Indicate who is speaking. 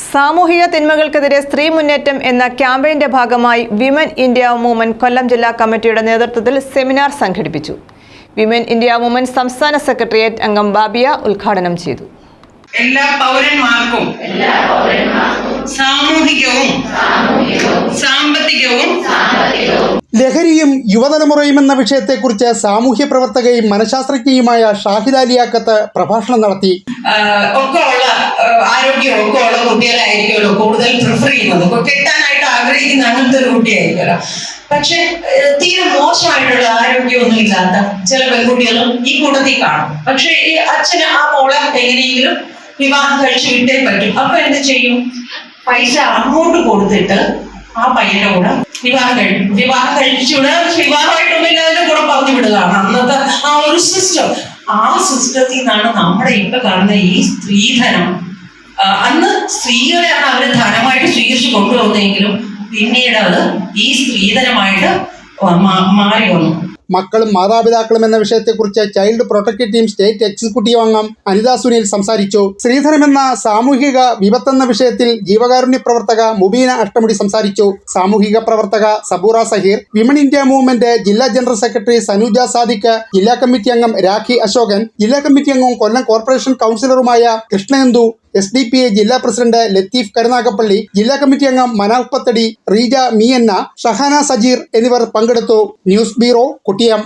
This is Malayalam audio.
Speaker 1: സാമൂഹിക തിന്മകൾക്കെതിരെ സ്ത്രീ മുന്നേറ്റം എന്ന ക്യാമ്പയിന്റെ ഭാഗമായി വിമൻ ഇന്ത്യ മൂവ്മെന്റ് കൊല്ലം ജില്ലാ കമ്മിറ്റിയുടെ നേതൃത്വത്തിൽ സെമിനാർ സംഘടിപ്പിച്ചു. വിമൻ ഇന്ത്യ മൂവ്മെന്റ് സംസ്ഥാന സെക്രട്ടേറിയറ്റ് അംഗം ബാബിയ ഉദ്ഘാടനം ചെയ്തു.
Speaker 2: എല്ലാ പൗരന്മാർക്കും
Speaker 3: ലഹരിയും യുവതലമുറയും എന്ന വിഷയത്തെക്കുറിച്ച് സാമൂഹ്യ പ്രവർത്തകയും മനഃശാസ്ത്രജ്ഞയുമായ ഷാഹിദ അലിയാക്കത്ത് പ്രഭാഷണം നടത്തി.
Speaker 2: കുട്ടികളായിരിക്കുമല്ലോ കൂടുതൽ പ്രിഫർ ചെയ്യുന്നത്. കെട്ടാനായിട്ട് ആഗ്രഹിക്കുന്ന അങ്ങനത്തെ ഒരു കുട്ടിയായിരിക്കുമല്ലോ. പക്ഷെ തീരെ മോശമായിട്ടുള്ള ആരോഗ്യമൊന്നും ഇല്ലാത്ത ചില പെൺകുട്ടികളും ഈ കൂട്ടത്തിൽ കാണും. പക്ഷെ ഈ അച്ഛന് ആ മോളെ എങ്ങനെയെങ്കിലും വിവാഹം കഴിച്ചു വിട്ടേ പറ്റും. അപ്പൊ എന്ത് ചെയ്യും? പൈസ അങ്ങോട്ട് കൊടുത്തിട്ട് ആ പയ്യന്റെ കൂടെ വിവാഹം കഴിഞ്ഞു വിവാഹം കഴിച്ചുവിടുക വിവാഹമായിട്ടൊന്നും ഇല്ലാതെ കൂടെ പറഞ്ഞു വിടുകയാണ് അന്നത്തെ ആ ഒരു സിസ്റ്റം ആ സിസ്റ്റത്തിൽ നിന്നാണ് നമ്മുടെ ഇപ്പൊ കാണുന്ന ഈ സ്ത്രീധനം അന്ന് സ്ത്രീകളെ അവർ ധനമായിട്ട് സ്വീകരിച്ചു കൊണ്ടുവന്നെങ്കിലും പിന്നീട് അത് ഈ സ്ത്രീധനമായിട്ട് മാറി വന്നു.
Speaker 3: മക്കളും മാതാപിതാക്കളും എന്ന വിഷയത്തെക്കുറിച്ച് child protective team state executive അംഗം അനിത സുനിൽ സംസാരിച്ചു. ശ്രീധരമെന്ന സാമൂഹിക വിപത്തെന്ന വിഷയത്തിൽ ജീവകാരുണ്യ പ്രവർത്തക മുബീന അഷ്ടമുടി സംസാരിച്ചു. സാമൂഹിക പ്രവർത്തക Saboora Saheer women India movement ജില്ലാ ജനറൽ സെക്രട്ടറി സനൂജ സാദിഖ് ജില്ലാ കമ്മിറ്റി അംഗം രാഖി അശോകൻ ജില്ലാ കമ്മിറ്റി അംഗവും Kollam corporation കൗൺസിലറുമായ Krishnendu S D P I ജില്ലാ പ്രസിഡന്റ് ലത്തീഫ് കരുനാഗപ്പള്ളി ജില്ലാ കമ്മിറ്റി അംഗം മനാഫ് പത്തടി റീജ മിയന്ന ഷഹാന സജീർ എന്നിവർ പങ്കെടുത്തു. News bureau കുട്ടിയം.